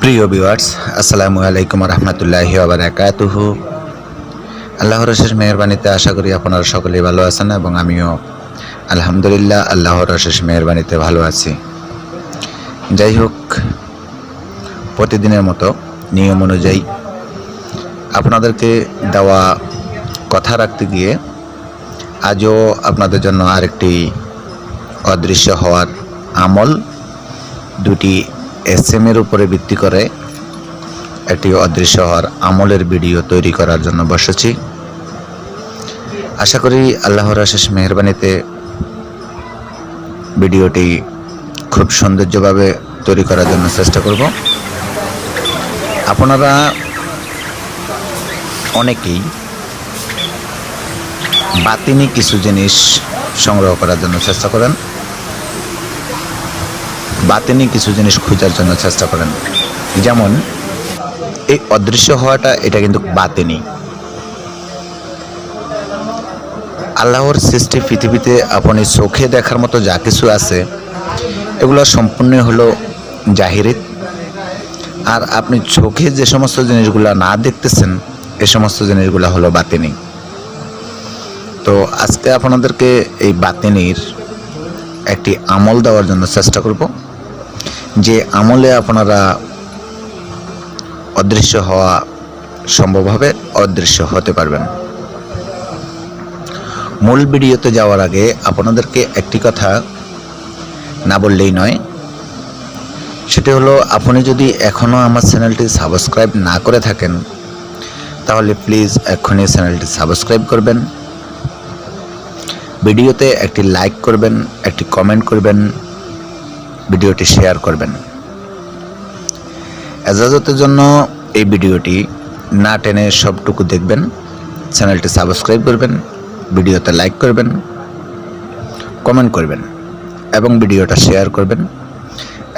প্রিয় ভিউয়ার্স আসসালামু আলাইকুম রহমতুল্লাহি বারাকাতুহু। আল্লাহর শেষ মেহরবানিতে আশা করি আপনারা সকলেই ভালো আছেন এবং আমিও আলহামদুলিল্লাহ আল্লাহর শেষ মেহরবানিতে ভালো আছি। যাই হোক, প্রতিদিনের মতো নিয়ম অনুযায়ী আপনাদেরকে দেওয়া কথা রাখতে গিয়ে আজও আপনাদের জন্য আরেকটি অদৃশ্য হওয়ার আমল দুটি এস এম এর উপরে ভিত্তি করে একটি অদৃশ্য হওয়ার আমলের ভিডিও তৈরি করার জন্য বসেছি। আশা করি আল্লাহর আশেষ মেহরবানিতে ভিডিওটি খুব সৌন্দর্যভাবে তৈরি করার জন্য চেষ্টা করব। আপনারা অনেকেই বাতিনি কিছু জিনিস সংগ্রহ করার জন্য চেষ্টা করেন। বাতিনি কিছু জিনিস খোঁজার জন্য চেষ্টা করেন। যেমন, এই অদৃশ্য হওয়াটা, এটা কিন্তু বাতিনি আল্লাহর সৃষ্টি পৃথিবীতে আপনি চোখে দেখার মতো যা কিছু আছে, এগুলো সম্পূর্ণ হলো জাহিরিত আর আপনি চোখে যে সমস্ত জিনিসগুলো না দেখতেছেন, এ সমস্ত জিনিসগুলো হলো বাতিনি তো আজকে আপনাদেরকে এই বাতিনির একটি আমল দেওয়ার জন্য চেষ্টা করব। যে আমলে আপনারা অদৃশ্য হওয়া সম্ভব হবে, অদৃশ্য হতে পারবেন। মূল ভিডিওতে যাওয়ার আগে আপনাদেরকে একটি কথা না বললেই নয়। সেটি হলো, আপনি যদি এখনও আমার চ্যানেলটি সাবস্ক্রাইব না করে থাকেন, তাহলে প্লিজ এখনই চ্যানেলটি সাবস্ক্রাইব করবেন। ভিডিওতে একটি লাইক করবেন, একটি কমেন্ট করবেন ভিডিওটি শেয়ার করবেন। এজাজতের জন্য এই ভিডিওটি না টেনে সবটুকু দেখবেন, চ্যানেলটি সাবস্ক্রাইব করবেন, ভিডিওতে লাইক করবেন, কমেন্ট করবেন এবং ভিডিওটা শেয়ার করবেন,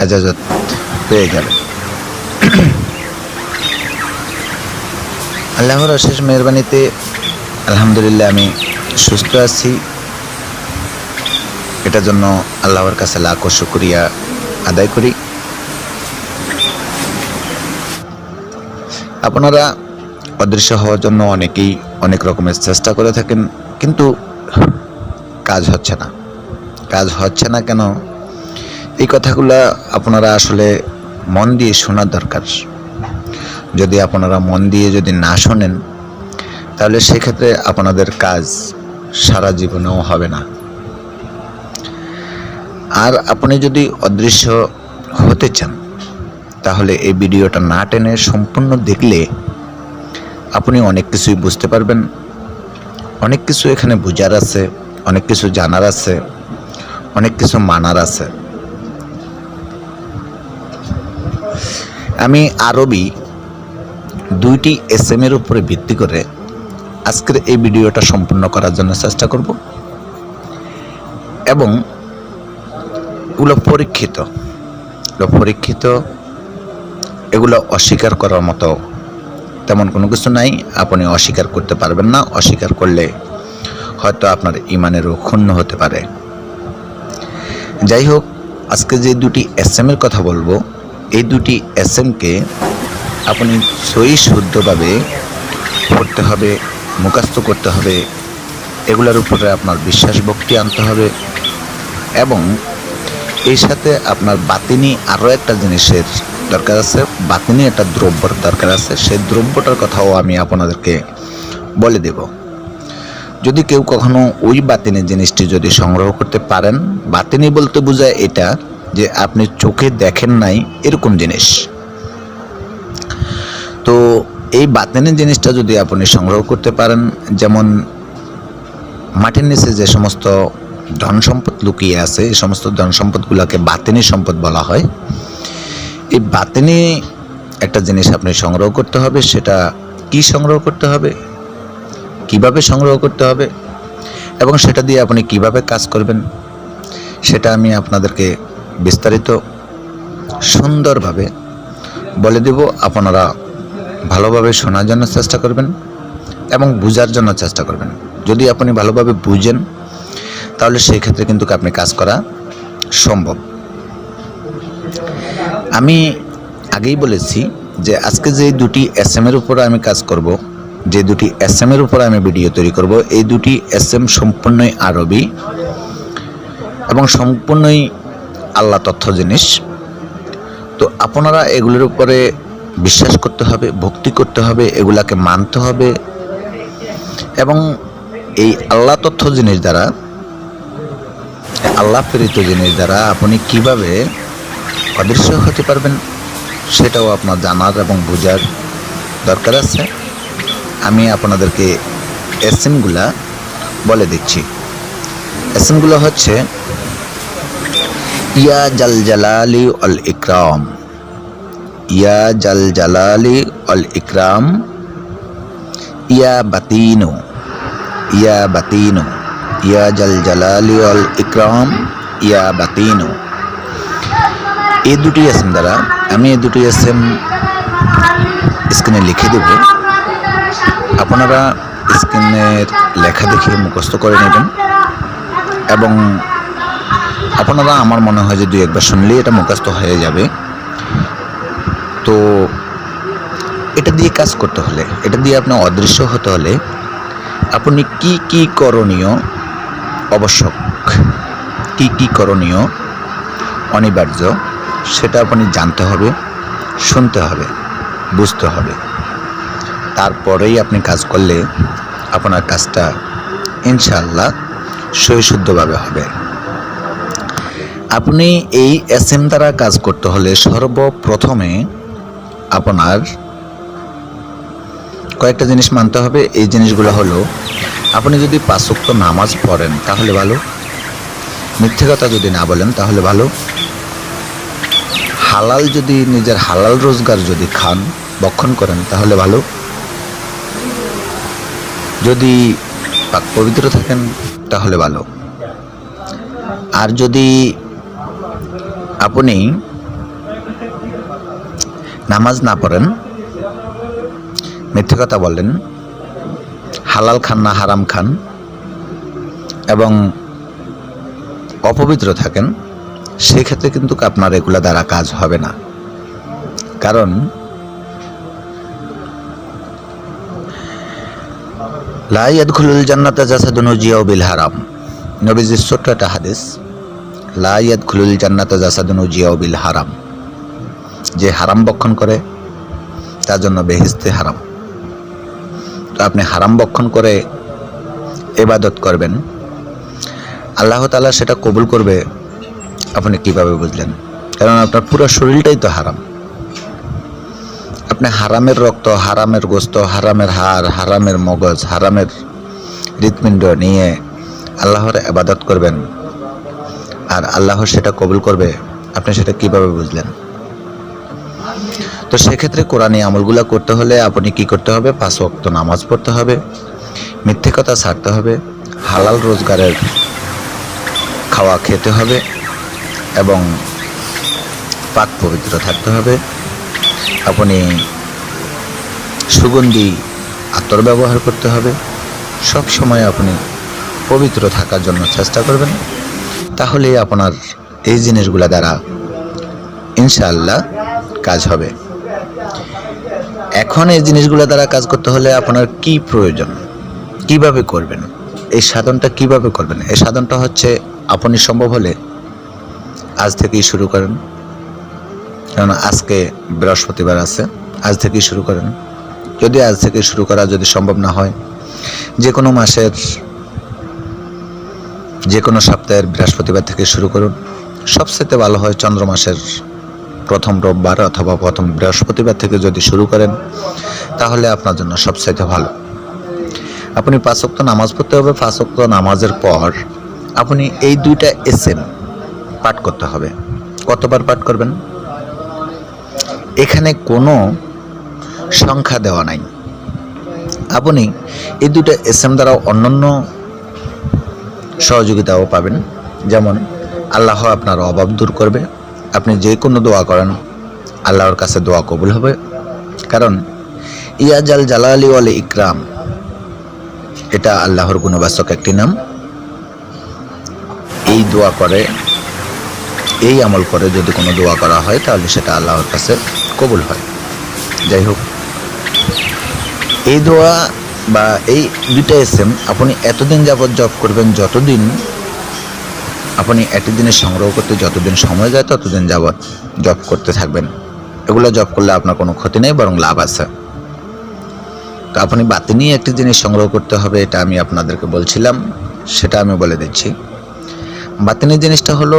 এজাজত পেয়ে যাবেন। আল্লাহর অশেষ মেহরবানিতে আলহামদুলিল্লাহ আমি সুস্থ আছি। এটার জন্য আল্লাহর কাছে লাখ শুক্রিয়া আদায় করি। আপনারা অদৃশ্য হওয়ার জন্য অনেকেই অনেক রকমের চেষ্টা করে থাকেন, কিন্তু কাজ হচ্ছে না। কাজ হচ্ছে না কেন? এই কথাগুলো আপনারা আসলে মন দিয়ে শোনার দরকার। যদি আপনারা মন দিয়ে যদি না শোনেন, তাহলে সেক্ষেত্রে আপনাদের কাজ সারা জীবনেও হবে না। আর আপনি যদি অদৃশ্য হতে চান, তাহলে এই ভিডিওটা না টেনে সম্পূর্ণ দেখলে আপনি অনেক কিছুই বুঝতে পারবেন। অনেক কিছু এখানে বোঝার আছে, অনেক কিছু জানার আছে, অনেক কিছু মানার আছে। আমি আরবি দুইটি এস এম এর উপরে ভিত্তি করে আজকের এই ভিডিওটা সম্পূর্ণ করার জন্য চেষ্টা করব। এবং এগুলো পরীক্ষিত। এগুলো পরীক্ষিত, এগুলো অস্বীকার করার মতো তেমন কোনো কিছু নাই। আপনি অস্বীকার করতে পারবেন না। অস্বীকার করলে হয়তো আপনার ইমানেরও ক্ষুণ্ণ হতে পারে। যাই হোক, আজকে যে দুটি এস এর কথা বলব, এই দুটি এস এমকে আপনি সই শুদ্ধভাবে পড়তে হবে মুখাস্ত করতে হবে। এগুলোর উপরে আপনার বিশ্বাস ভক্তি আনতে হবে এবং এই সাথে আপনার বাতিনি আরও একটা জিনিসের দরকার আছে। বাতিনি একটা দ্রব্যর দরকার আছে। সেই দ্রব্যটার কথাও আমি আপনাদেরকে বলে দেব। যদি কেউ কখনো ওই বাতিনি জিনিসটি যদি সংগ্রহ করতে পারেন, বাতিনি বলতে বোঝায় এটা যে আপনি চোখে দেখেন নাই এরকম জিনিস। তো এই বাতিনি জিনিসটা যদি আপনি সংগ্রহ করতে পারেন, যেমন মাটির নিচে যে সমস্ত ধন সম্পদ লুকিয়ে আছে, এই সমস্ত ধন সম্পদগুলোকে বাতিনি সম্পদ বলা হয়। এই বাতিনি একটা জিনিস আপনি সংগ্রহ করতে হবে, সেটা কি সংগ্রহ করতে হবে, কীভাবে সংগ্রহ করতে হবে, এবং সেটা দিয়ে আপনি কীভাবে কাজ করবেন, সেটা আমি আপনাদেরকে বিস্তারিত সুন্দরভাবে বলে দেব। আপনারা ভালোভাবে শোনার জন্য চেষ্টা করবেন এবং বোঝার জন্য চেষ্টা করবেন। যদি আপনি ভালোভাবে বুঝেন তাহলে সেই ক্ষেত্রে কিন্তু আপনি কাজ করা সম্ভব। আমি আগেই বলেছি যে আজকে যে দুটি এস এর উপরে আমি কাজ করব, যে দুটি এস এর উপরে আমি ভিডিও তৈরি করব, এই দুটি এস এম সম্পূর্ণই আরবি এবং সম্পূর্ণই আল্লাহ তথ্য জিনিস। তো আপনারা এগুলোর উপরে বিশ্বাস করতে হবে, ভক্তি করতে হবে, এগুলাকে মানতে হবে এবং এই আল্লাহ তথ্য জিনিস দ্বারা আল্লাহ প্রেরিত জিনিস দ্বারা আপনি কীভাবে অদৃশ্য হতে পারবেন, সেটাও আপনার জানার এবং বোঝার দরকার আছে। আমি আপনাদেরকে এসএমগুলা বলে দিচ্ছি। এসএমগুলো হচ্ছে, ইয়া জাল জালালি অল ইকরাম। ইয়া জাল জালালি অল ইকরাম। ইয়া বাতিনু। ইয়া বাতিনু। ইয়া জাল জালালি অল ইকরাম, ইয়া বাতিনু। এই দুটি এসএম দ্বারা আমি এই দুটি এসএম স্ক্রিনে লিখে দেব। আপনারা স্ক্রিনের লেখা দেখে মুখস্থ করে নেবেন এবং আপনারা আমার মনে হয় যে দুই একবার শুনলেই এটা মুখস্থ হয়ে যাবে। তো এটা দিয়ে কাজ করতে হলে, এটা দিয়ে আপনার অদৃশ্য হতে হলে আপনি কি কি করণীয় আবশ্যক। কি কি করণীয়? অনিবার্য। সেটা আপনি জানতে হবে, শুনতে হবে, বুঝতে হবে। তারপরেই আপনি কাজ করলে আপনার কাজটা ইনশাল্লাহ সহিশুদ্ধভাবে হবে। আপনি এই এস এম দ্বারা কাজ করতে হলে সর্বপ্রথমে আপনার কয়েকটা জিনিস মানতে হবে। এই জিনিসগুলো হলো আপনি যদি পাঁচক্ত নামাজ পড়েন, তাহলে ভালো। মিথ্যে কথা যদি না বলেন, তাহলে ভালো। হালাল যদি নিজের হালাল রোজগার যদি খান, বক্ষণ করেন, তাহলে ভালো। যদি পাক পবিত্র থাকেন, তাহলে ভালো। আর যদি আপনি নামাজ না পড়েন, মিথ্যে কথা বলেন হালাল খান না হারাম খান এবং অপবিত্র থাকেন, সেক্ষেত্রে কিন্তু আপনার এগুলা দ্বারা কাজ হবে না। কারণ লাইয়াদ খুলুল জান্নাতা জাসাদুন জিয়াও বিল হারাম। নবীজির ছোট্ট একটা হাদিস লাইয়াদ খুলুল জান্নাতা জাসাদুন জিয়াও বিল হারাম। যে হারাম বক্ষণ করে, তার জন্য বেহিস্তে হারাম। আপনি হারাম বক্ষণ করে এবাদত করবেন, আল্লাহ তালা সেটা কবুল করবে, আপনি কীভাবে বুঝলেন? কারণ আপনার পুরো শরীরটাই তো হারাম। আপনি হারামের রক্ত, হারামের গোস্ত, হারামের হাড়, হারামের মগজ, হারামের হৃৎপিণ্ড নিয়ে আল্লাহর আবাদত করবেন, আর আল্লাহ সেটা কবুল করবে, আপনি সেটা কীভাবে বুঝলেন? তো সেক্ষেত্রে কোরআনী আমলগুলো করতে হলে আপনি কি করতে হবে? পাঁচ ওয়াক্ত নামাজ পড়তে হবে, মিথ্যে কথা ছাড়তে হবে, হালাল রোজগারের খাওয়া খেতে হবে এবং পাক পবিত্র থাকতে হবে। আপনি সুগন্ধি আতর ব্যবহার করতে হবে, সব সময় আপনি পবিত্র থাকার জন্য চেষ্টা করবেন। তাহলে আপনার এই জিনিসগুলো দ্বারা ইনশাআল্লাহ কাজ হবে। এখন এই জিনিসগুলো দ্বারা কাজ করতে হলে আপনার কি প্রয়োজন? কীভাবে করবেন? এই সাধনটা কীভাবে করবেন? এই সাধনটা হচ্ছে, আপনি সম্ভব হলে আজ থেকেই শুরু করেন। কারণ আজকে বৃহস্পতিবার আছে, আজ থেকেই শুরু করেন। যদি আজ থেকে শুরু করা যদি সম্ভব না হয় যে কোনো মাসের যে কোনো সপ্তাহের বৃহস্পতিবার থেকে শুরু করুন। সবচেয়ে ভালো হয় চন্দ্র মাসের প্রথম রোববার অথবা প্রথম বৃহস্পতিবার থেকে যদি শুরু করেন, তাহলে আপনার জন্য সবচাইতে ভালো। আপনি পাঁচক্ত নামাজ পড়তে হবে পাঁচক্ত নামাজের পর আপনি এই দুইটা এসএম পাঠ করতে হবে। কতবার পাঠ করবেন? এখানে কোনো সংখ্যা দেওয়া নাই। আপনি এই দুটো এসএম দ্বারা অন্যান্য সহযোগিতাও পাবেন। যেমন, আল্লাহ আপনার অভাব দূর করবে। আপনি যে কোনো দোয়া করেন, আল্লাহর কাছে দোয়া কবুল হবে। কারণ ইয়াজাল জালালি ওয়াল ইকরাম, এটা আল্লাহর গুণবাচক একটি নাম। এই দোয়া করে, এই আমল করে যদি কোনো দোয়া করা হয়, তাহলে সেটা আল্লাহর কাছে কবুল হয়। যাই হোক, এই দোয়া বা এই দুইটা এসএম আপনি এতদিন যাবৎ জব করবেন, যতদিন আপনি একটি দিনে সংগ্রহ করতে যতদিন সময় যায়, ততদিন যাবৎ জব করতে থাকবেন। এগুলো জব করলে আপনার কোনো ক্ষতি নেই, বরং লাভ আছে। তো আপনি বাতি নিয়ে একটি জিনিস সংগ্রহ করতে হবে, এটা আমি আপনাদেরকে বলছিলাম, সেটা আমি বলে দিচ্ছি। বাতিনি জিনিসটা হলো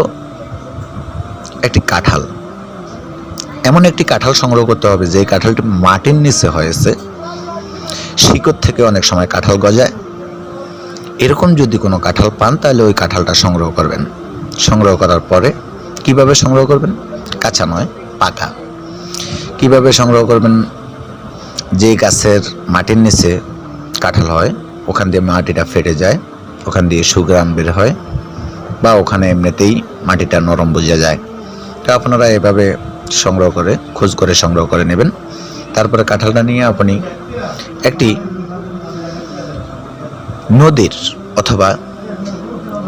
একটি কাঁঠাল। এমন একটি কাঁঠাল সংগ্রহ করতে হবে যে কাঁঠালটি মাটির নিচে হয়েছে, শিকড় থেকে অনেক সময় কাঁঠাল গজায়। এরকম যদি কোনো কাঁঠাল পান, তাহলে ওই কাঁঠালটা সংগ্রহ করবেন। সংগ্রহ করার পরে কীভাবে সংগ্রহ করবেন? কাঁচা নয়, পাকা। কীভাবে সংগ্রহ করবেন? যে গাছের মাটির নিচে কাঁঠাল হয়, ওখান দিয়ে মাটিটা ফেটে যায়, ওখান দিয়ে সুগ্রাম বের হয়, বা ওখানে এমনিতেই মাটিটা নরম বোঝা যায়। তো আপনারা এভাবে সংগ্রহ করে, খোঁজ করে সংগ্রহ করে নেবেন। তারপরে কাঁঠালটা নিয়ে আপনি একটি নদীর অথবা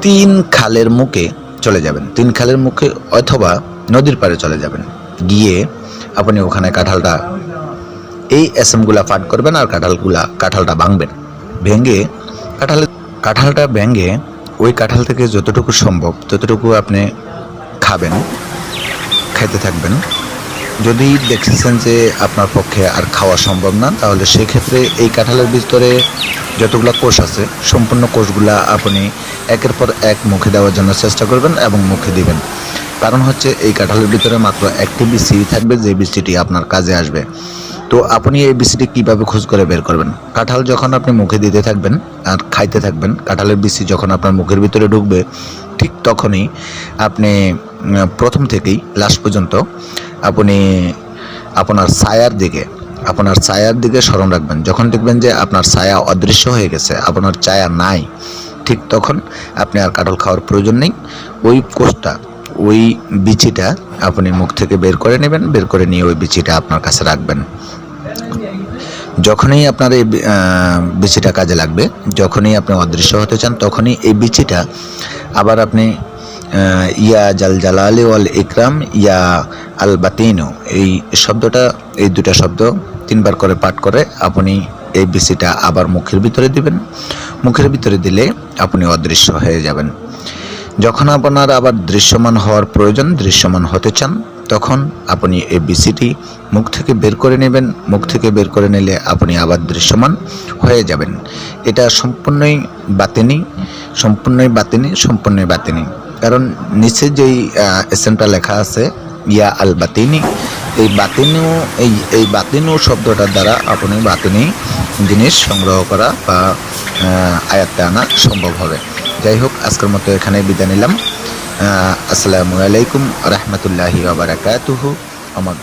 তিন খালের মুখে চলে যাবেন। তিন খালের মুখে অথবা নদীর পাড়ে চলে যাবেন। গিয়ে আপনি ওখানে কাঁঠালটা, এই এসএমগুলা পাঠ করবেন আর কাঁঠালগুলা, কাঁঠালটা ভাঙবেন। ভেঙে কাঁঠাল, কাঁঠালটা ভেঙে ওই কাঁঠাল থেকে যতটুকু সম্ভব ততটুকু আপনি খাবেন, খাইতে থাকবেন। যদি দেখতেছেন যে আপনার পক্ষে আর খাওয়া সম্ভব না, তাহলে সেক্ষেত্রে এই কাঁঠালের ভিতরে যতগুলো কোষ আছে, সম্পূর্ণ কোষগুলা আপনি একের পর এক মুখে দেওয়ার জন্য চেষ্টা করবেন এবং মুখে দিবেন। কারণ হচ্ছে এই কাঁঠালের ভিতরে মাত্র একটি বিসি থাকবে, যে বিসিটি আপনার কাজে আসবে। তো আপনি এই বিসিটি কীভাবে খোঁজ করে বের করবেন? কাঁঠাল যখন আপনি মুখে দিতে থাকবেন আর খাইতে থাকবেন, কাঁঠালের বিসি যখন আপনার মুখের ভিতরে ঢুকবে, ঠিক তখনই আপনি প্রথম থেকেই লাস্ট পর্যন্ত আপনি আপনার ছায়ার দিকে, আপনার ছায়ার দিকে স্মরণ রাখবেন। যখন দেখবেন যে আপনার ছায়া অদৃশ্য হয়ে গেছে, আপনার ছায়া নাই, ঠিক তখন আপনি আর কাঁঠাল খাওয়ার প্রয়োজন নেই। ওই কোষটা, ওই বিচিটা আপনি মুখ থেকে বের করে নেবেন, বের করে নিয়ে ওই বিচিটা আপনার কাছে রাখবেন। যখনই আপনার এই বিচিটা কাজে লাগবে, যখনই আপনি অদৃশ্য হতে চান, তখনই এই বিচিটা আবার আপনি ইয়া জাল জালালি ওয়াল ইকরাম, ইয়া আল বাতিনো। এই শব্দটা, এই দুটা শব্দ তিনবার করে পাঠ করে আপনি এই বিসিটা আবার মুখের ভিতরে দিবেন। মুখের ভিতরে দিলে আপনি অদৃশ্য হয়ে যাবেন। যখন আপনার আবার দৃশ্যমান হওয়ার প্রয়োজন, দৃশ্যমান হতে চান, তখন আপনি এই বিসিটি মুখ থেকে বের করে নেবেন। মুখ থেকে বের করে নিলে আপনি আবার দৃশ্যমান হয়ে যাবেন। এটা সম্পূর্ণই বাতিনি সম্পূর্ণই বাতিনি সম্পূর্ণই বাতিনি। কারণ নিচে যেই এসেনটা লেখা আছে, ইয়া আল বাতিনি, এই বাতিনু, এই এই বাতিনু শব্দটার দ্বারা আপনি বাতিনি জিনিস সংগ্রহ করা বা আয়াত্তে আনা সম্ভব হবে। যাই হোক, আজকের মতো এখানে বিদায় নিলাম। আসসালামু আলাইকুম রহমতুল্লাহি বারাকাতুহু আমার